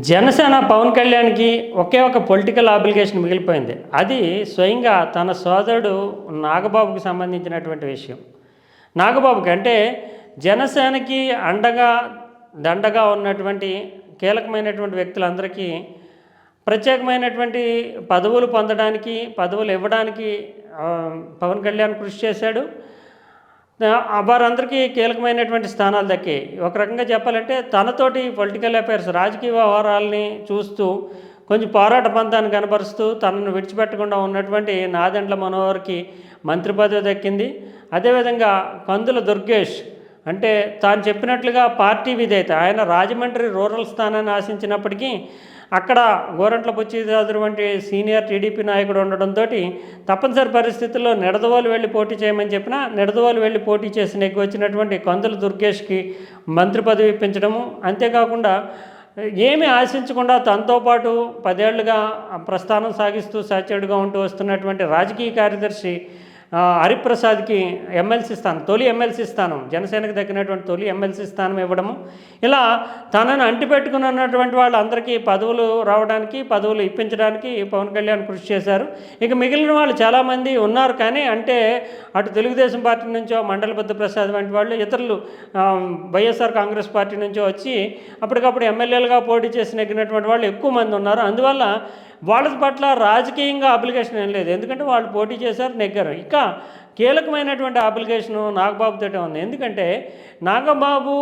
జనసేన పవన్ కళ్యాణ్కి ఒకే ఒక political application మిగిలిపోయింది. అది స్వయంగా తన సోదరుడు నాగబాబుకి సంబంధించినటువంటి విషయం. నాగబాబుకి అంటే జనసేనకి అండగా దండగా ఉన్నటువంటి కీలకమైనటువంటి వ్యక్తులందరికీ ప్రత్యేకమైనటువంటి పదవులు పొందడానికి పదవులు ఇవ్వడానికి పవన్ కళ్యాణ్ కృషి చేశాడు. వారందరికీ కీలకమైనటువంటి స్థానాలు దక్కాయి ఒక రకంగా చెప్పాలంటే తనతోటి పొలిటికల్ అఫైర్స్ రాజకీయ వ్యవహారాలని చూస్తూ కొంచెం పోరాట పంతాన్ని కనపరుస్తూ తనను విడిచిపెట్టకుండా ఉన్నటువంటి నాదెండ్ల మనోహర్కి మంత్రి పదవి దక్కింది. అదేవిధంగా కందుల దుర్గేష్ అంటే తాను చెప్పినట్లుగా పార్టీ విధేయత ఆయన రాజమండ్రి రూరల్ స్థానాన్ని ఆశించినప్పటికీ అక్కడ గోరంట్ల బుచ్చిదాదురు వంటి సీనియర్ టీడీపీ నాయకుడు ఉండడంతో తప్పనిసరి పరిస్థితుల్లో నిడదవోలు వెళ్ళి పోటీ చేయమని చెప్పినా నిడదవోలు వెళ్ళి పోటీ చేసి నెగ్గి వచ్చినటువంటి కందుల దుర్గేష్కి మంత్రి పదవి ఇప్పించడము. అంతేకాకుండా ఏమీ ఆశించకుండా తనతో పాటు పదేళ్ళుగా ప్రస్థానం సాగిస్తూ సహచరుడుగా ఉంటూ వస్తున్నటువంటి రాజకీయ కార్యదర్శి హరిప్రసాద్కి ఎమ్మెల్సీ స్థానం తొలి ఎమ్మెల్సీ స్థానం జనసేనకు దక్కినటువంటి తొలి ఎమ్మెల్సీ స్థానం ఇవ్వడము. ఇలా తనను అంటిపెట్టుకున్నటువంటి వాళ్ళందరికీ పదవులు రావడానికి పదవులు ఇప్పించడానికి పవన్ కళ్యాణ్ కృషి చేశారు. ఇక మిగిలిన వాళ్ళు చాలామంది ఉన్నారు కానీ అంటే అటు తెలుగుదేశం పార్టీ నుంచో మండల బుద్ధ ప్రసాద్ వంటి వాళ్ళు ఇతరులు వైఎస్ఆర్ కాంగ్రెస్ పార్టీ నుంచో వచ్చి అప్పటికప్పుడు ఎమ్మెల్యేలుగా పోటీ చేసి నెగ్గినటువంటి వాళ్ళు ఎక్కువ మంది ఉన్నారు. అందువల్ల వాళ్ళ పట్ల రాజకీయంగా అప్లికేషన్ ఏం లేదు. ఎందుకంటే వాళ్ళు పోటీ చేశారు నెగ్గారు. ఇక కీలకమైనటువంటి అప్లికేషను నాగబాబుతోటే ఉంది. ఎందుకంటే నాగబాబు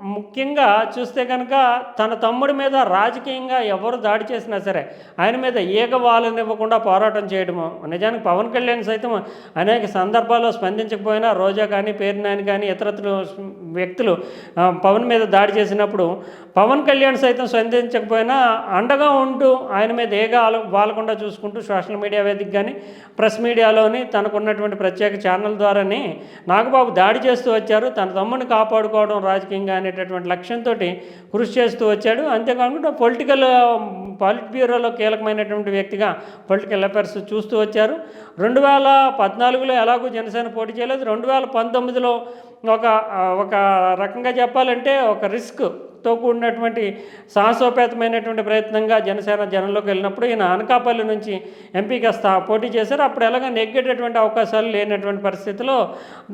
ముఖ్యంగా చూస్తే కనుక తన తమ్ముడి మీద రాజకీయంగా ఎవరు దాడి చేసినా సరే ఆయన మీద ఏక వాళ్ళనివ్వకుండా పోరాటం చేయడము. నిజానికి పవన్ కళ్యాణ్ సైతం అనేక సందర్భాల్లో స్పందించకపోయినా రోజా కానీ పేరునాయని కానీ ఇతరత్రు వ్యక్తులు పవన్ మీద దాడి చేసినప్పుడు పవన్ కళ్యాణ్ సైతం స్పందించకపోయినా అండగా ఉంటూ ఆయన మీద ఏగా వాళ్ళకుండా చూసుకుంటూ సోషల్ మీడియా వేదిక కానీ ప్రెస్ మీడియాలోని తనకున్నటువంటి ప్రత్యేక ఛానల్ ద్వారానే నాగబాబు దాడి చేస్తూ వచ్చారు. తన తమ్ముడిని కాపాడుకోవడం రాజకీయంగా అనేటటువంటి లక్ష్యంతో కృషి చేస్తూ వచ్చాడు. అంతేకాకుండా పొలిటికల్ పాలిట్ బ్యూరోలో కీలకమైనటువంటి వ్యక్తిగా పొలిటికల్ అఫైర్స్ చూస్తూ వచ్చారు. రెండు వేల పద్నాలుగులో ఎలాగో జనసేన పోటీ చేయలేదు. రెండు వేల పంతొమ్మిదిలో ఒక ఒక రకంగా చెప్పాలంటే ఒక రిస్క్తో కూడినటువంటి సాహసోపేతమైనటువంటి ప్రయత్నంగా జనసేన జనంలోకి వెళ్ళినప్పుడు ఈయన అనకాపల్లి నుంచి ఎంపీగా స్థా పోటీ చేశారు. అప్పుడు ఎలాగ నెగ్గేటటువంటి అవకాశాలు లేనటువంటి పరిస్థితిలో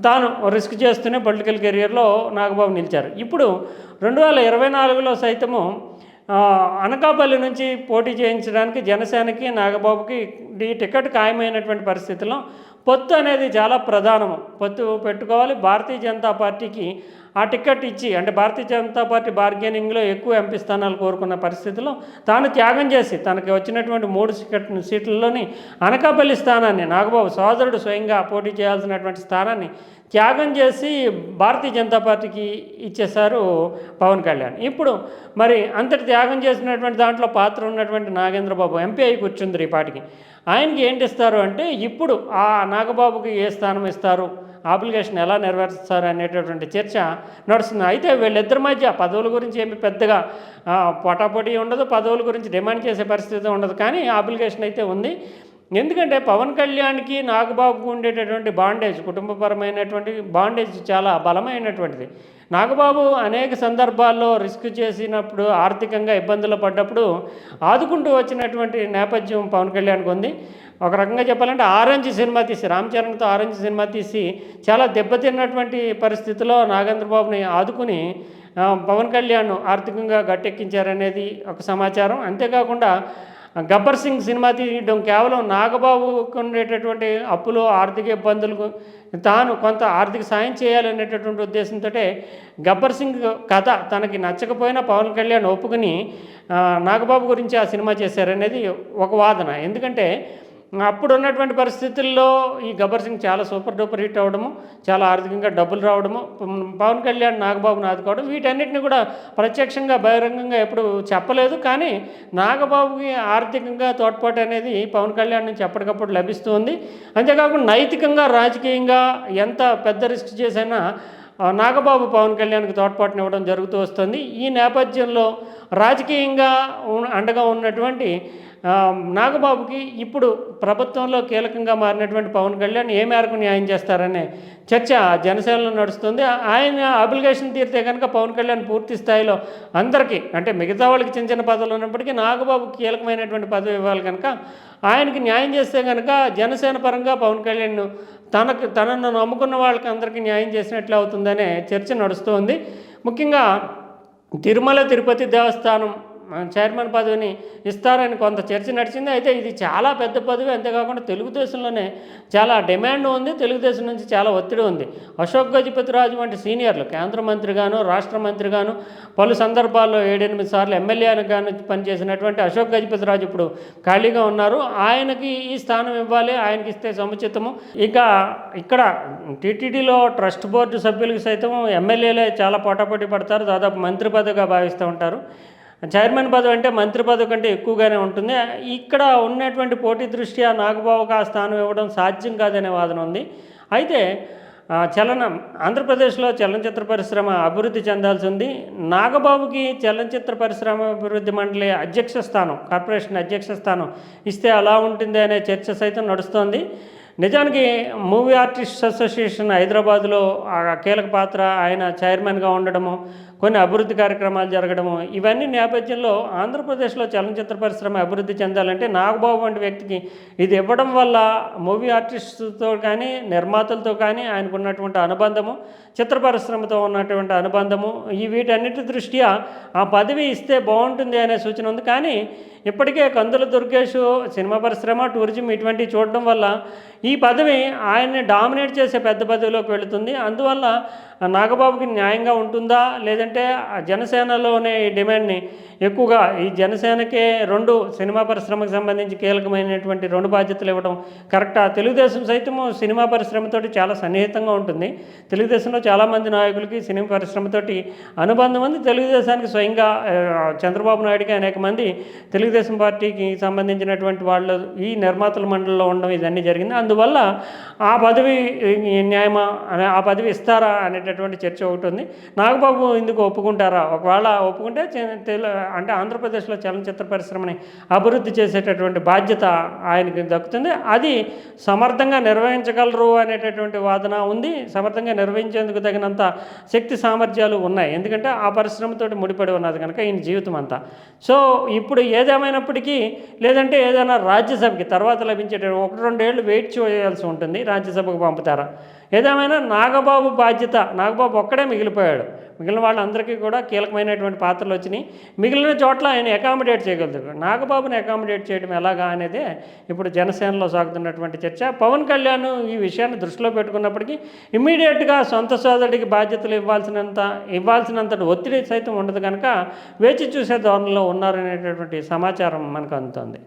తాను రిస్క్ చేస్తూనే పొలిటికల్ కెరియర్లో నాగబాబు నిలిచారు. ఇప్పుడు రెండు వేల ఇరవై నాలుగులో సైతము అనకాపల్లి నుంచి పోటీ చేయించడానికి జనసేనకి నాగబాబుకి ఈ టికెట్ ఖాయమైనటువంటి పరిస్థితిలో పొత్తు అనేది చాలా ప్రధానము. పొత్తు పెట్టుకోవాలి. భారతీయ జనతా పార్టీకి ఆ టికెట్ ఇచ్చి అంటే భారతీయ జనతా పార్టీ బార్గెనింగ్లో ఎక్కువ ఎంపీ స్థానాలు కోరుకున్న పరిస్థితిలో తాను త్యాగం చేసి తనకి వచ్చినటువంటి మూడు సీట్ సీట్లలోని అనకాపల్లి స్థానాన్ని నాగబాబు సోదరుడు స్వయంగా పోటీ చేయాల్సినటువంటి స్థానాన్ని త్యాగం చేసి భారతీయ జనతా పార్టీకి ఇచ్చేశారు పవన్ కళ్యాణ్. ఇప్పుడు మరి అంతటి త్యాగం చేసినటువంటి దాంట్లో పాత్ర ఉన్నటువంటి నాగేంద్రబాబు ఎంపీ అయి కూర్చుంది ఈ పాటికి. ఆయనకి ఏంటి ఇస్తారు అంటే ఇప్పుడు ఆ నాగబాబుకి ఏ స్థానం ఇస్తారు? అప్లికేషన్ ఎలా నెరవేరుస్తారు అనేటటువంటి చర్చ నడుస్తుంది. అయితే వీళ్ళిద్దరి మధ్య పదవుల గురించి ఏమి పెద్దగా ఆ, ఉండదు. పదవుల గురించి డిమాండ్ చేసే పరిస్థితి ఉండదు. కానీ అప్లికేషన్ అయితే ఉంది. ఎందుకంటే పవన్ కళ్యాణ్కి నాగబాబుకు ఉండేటటువంటి బాండేజ్ కుటుంబపరమైనటువంటి బాండేజ్ చాలా బలమైనటువంటిది. నాగబాబు అనేక సందర్భాల్లో రిస్క్ చేసినప్పుడు ఆర్థికంగా ఇబ్బందులు పడ్డప్పుడు ఆదుకుంటూ వచ్చినటువంటి నేపథ్యం పవన్ కళ్యాణ్కి ఉంది. ఒక రకంగా చెప్పాలంటే ఆరెంజ్ సినిమా తీసి రామ్ చరణ్తో ఆరెంజ్ సినిమా తీసి చాలా దెబ్బతిన్నటువంటి పరిస్థితిలో నాగేంద్రబాబుని ఆదుకుని పవన్ కళ్యాణ్ ఆర్థికంగా గట్టెక్కించారనేది ఒక సమాచారం. అంతేకాకుండా గబ్బర్ సింగ్ సినిమా తీయడం కేవలం నాగబాబుకు ఉండేటటువంటి అప్పులు ఆర్థిక ఇబ్బందులకు తాను కొంత ఆర్థిక సాయం చేయాలనేటటువంటి ఉద్దేశంతో గబ్బర్ సింగ్ కథ తనకి నచ్చకపోయినా పవన్ కళ్యాణ్ ఒప్పుకుని నాగబాబు గురించి ఆ సినిమా చేశారనేది ఒక వాదన. ఎందుకంటే అప్పుడు ఉన్నటువంటి పరిస్థితుల్లో ఈ గబ్బర్ సింగ్ చాలా సూపర్ డూపర్ హిట్ అవ్వడము చాలా ఆర్థికంగా డబ్బులు రావడము పవన్ కళ్యాణ్ నాగబాబును ఆదుకోవడం వీటన్నిటిని కూడా ప్రత్యక్షంగా బహిరంగంగా ఎప్పుడు చెప్పలేదు. కానీ నాగబాబుకి ఆర్థికంగా తోడ్పాటు అనేది పవన్ కళ్యాణ్ నుంచి ఎప్పటికప్పుడు లభిస్తుంది. అంతేకాకుండా నైతికంగా రాజకీయంగా ఎంత పెద్ద రిస్క్ చేసైనా నాగబాబు పవన్ కళ్యాణ్కి తోడ్పాటునివ్వడం జరుగుతూ వస్తుంది. ఈ నేపథ్యంలో రాజకీయంగా అండగా ఉన్నటువంటి నాగబాబుకి ఇప్పుడు ప్రభుత్వంలో కీలకంగా మారినటువంటి పవన్ కళ్యాణ్ ఏ మేరకు న్యాయం చేస్తారనే చర్చ జనసేనలో నడుస్తుంది. ఆయన అప్లికేషన్ తీరితే కనుక పవన్ కళ్యాణ్ పూర్తి స్థాయిలో అందరికీ అంటే మిగతా వాళ్ళకి చిన్న చిన్న పదవులు ఉన్నప్పటికీ నాగబాబు కీలకమైనటువంటి పదవి ఇవ్వాలి కనుక ఆయనకి న్యాయం చేస్తే కనుక జనసేన పరంగా పవన్ కళ్యాణ్ తనకు తనను నమ్ముకున్న వాళ్ళకి అందరికీ న్యాయం చేసినట్లు అవుతుందనే చర్చ నడుస్తోంది. ముఖ్యంగా తిరుమల తిరుపతి దేవస్థానం చైర్మన్ పదవిని ఇస్తారని కొంత చర్చ నడిచింది. అయితే ఇది చాలా పెద్ద పదవి. అంతేకాకుండా తెలుగుదేశంలోనే చాలా డిమాండ్ ఉంది. తెలుగుదేశం నుంచి చాలా ఒత్తిడి ఉంది. అశోక్ గజపతిరాజు వంటి సీనియర్లు కేంద్ర మంత్రిగాను రాష్ట్ర మంత్రిగాను పలు సందర్భాల్లో ఏడెనిమిది సార్లు ఎమ్మెల్యేగాను పనిచేసినటువంటి అశోక్ గజపతిరాజు ఇప్పుడు ఖాళీగా ఉన్నారు. ఆయనకి ఈ స్థానం ఇవ్వాలి. ఆయనకి ఇస్తే సముచితము. ఇక ఇక్కడ టీటీడీలో ట్రస్ట్ బోర్డు సభ్యులకు సైతం ఎమ్మెల్యేలే చాలా పోటాపోటీ పడతారు. దాదాపు మంత్రి పదవిగా భావిస్తూ ఉంటారు. చైర్మన్ పదవి అంటే మంత్రి పదవి కంటే ఎక్కువగానే ఉంటుంది. ఇక్కడ ఉన్నటువంటి పోటీ దృష్ట్యా నాగబాబుకు ఆ స్థానం ఇవ్వడం సాధ్యం కాదనే వాదన ఉంది. అయితే చలనం ఆంధ్రప్రదేశ్లో చలనచిత్ర పరిశ్రమ అభివృద్ధి చెందాల్సి ఉంది. నాగబాబుకి చలనచిత్ర పరిశ్రమ అభివృద్ధి మండలి అధ్యక్ష స్థానం కార్పొరేషన్ అధ్యక్ష స్థానం ఇస్తే అలా ఉంటుంది అనే చర్చ సైతం నడుస్తోంది. నిజానికి మూవీ ఆర్టిస్ట్ అసోసియేషన్ హైదరాబాద్లో ఆ కీలక పాత్ర ఆయన చైర్మన్గా ఉండడము కొన్ని అభివృద్ధి కార్యక్రమాలు జరగడము. ఇవన్నీ నేపథ్యంలో ఆంధ్రప్రదేశ్లో చలనచిత్ర పరిశ్రమ అభివృద్ధి చెందాలంటే నాగబాబు వంటి వ్యక్తికి ఇది ఇవ్వడం వల్ల మూవీ ఆర్టిస్టుతో కానీ నిర్మాతలతో కానీ ఆయనకు ఉన్నటువంటి అనుబంధము చిత్ర పరిశ్రమతో ఉన్నటువంటి అనుబంధము ఈ వీటన్నిటి దృష్ట్యా ఆ పదవి ఇస్తే బాగుంటుంది అనే సూచన ఉంది. కానీ ఇప్పటికే కందుల దుర్గేష్ సినిమా పరిశ్రమ టూరిజం ఇటువంటివి చూడడం వల్ల ఈ పదవి ఆయన్ని డామినేట్ చేసే పెద్ద పదవిలోకి వెళుతుంది. అందువల్ల నాగబాబుకి న్యాయంగా ఉంటుందా? లేదంటే ఆ జనసేనలోనే ఈ డిమాండ్ని ఎక్కువగా ఈ జనసేనకే రెండు సినిమా పరిశ్రమకు సంబంధించి కీలకమైనటువంటి రెండు బాధ్యతలు ఇవ్వడం కరెక్టా? తెలుగుదేశం సైతము సినిమా పరిశ్రమతోటి చాలా సన్నిహితంగా ఉంటుంది. తెలుగుదేశంలో చాలామంది నాయకులకి సినిమా పరిశ్రమతోటి అనుబంధం ఉంది. తెలుగుదేశానికి స్వయంగా చంద్రబాబు నాయుడుకి అనేక మంది తెలుగుదేశం పార్టీకి సంబంధించినటువంటి వాళ్ళు ఈ నిర్మాతల మండలిలో ఉండడం ఇదన్నీ జరిగింది. అందువల్ల ఆ పదవి న్యాయమా అనే ఆ పదవి ఇస్తారా అనేటటువంటి చర్చ ఒకటి ఉంది. నాగబాబు ఇందుకు ఒప్పుకుంటారా? ఒకవేళ ఒప్పుకుంటే తెలు- అంటే ఆంధ్రప్రదేశ్లో చలనచిత్ర పరిశ్రమని అభివృద్ధి చేసేటటువంటి బాధ్యత ఆయనకి దక్కుతుంది. అది సమర్థంగా నిర్వహించగలరు అనేటటువంటి వాదన ఉంది. సమర్థంగా నిర్వహించేందుకు తగినంత శక్తి సామర్థ్యాలు ఉన్నాయి. ఎందుకంటే ఆ పరిశ్రమతోటి ముడిపడి ఉన్నది కనుక ఈయన జీవితం అంతా. సో ఇప్పుడు ఏదేమైనప్పటికీ లేదంటే ఏదైనా రాజ్యసభకి తర్వాత లభించేట ఒకటి రెండేళ్ళు వెయిట్ చేయాల్సి ఉంటుంది. రాజ్యసభకు పంపుతారా? ఏదేమైనా నాగబాబు బాధ్యత నాగబాబు ఒక్కడే మిగిలిపోయాడు. మిగిలిన వాళ్ళందరికీ కూడా కీలకమైనటువంటి పాత్రలు వచ్చినాయి. మిగిలిన చోట్ల ఆయన అకామిడేట్ చేయగలుగుతారు నాగబాబుని అకామిడేట్ చేయడం ఎలాగా అనేది ఇప్పుడు జనసేనలో సాగుతున్నటువంటి చర్చ. పవన్ కళ్యాణ్ ఈ విషయాన్ని దృష్టిలో పెట్టుకున్నప్పటికీ ఇమ్మీడియట్గా సొంత సోదరుడికి బాధ్యతలు ఇవ్వాల్సినంత ఇవ్వాల్సినంత ఒత్తిడి సైతం ఉండదు కనుక వేచి చూసే ధోరణిలో ఉన్నారనేటటువంటి సమాచారం మనకు అందుతుంది.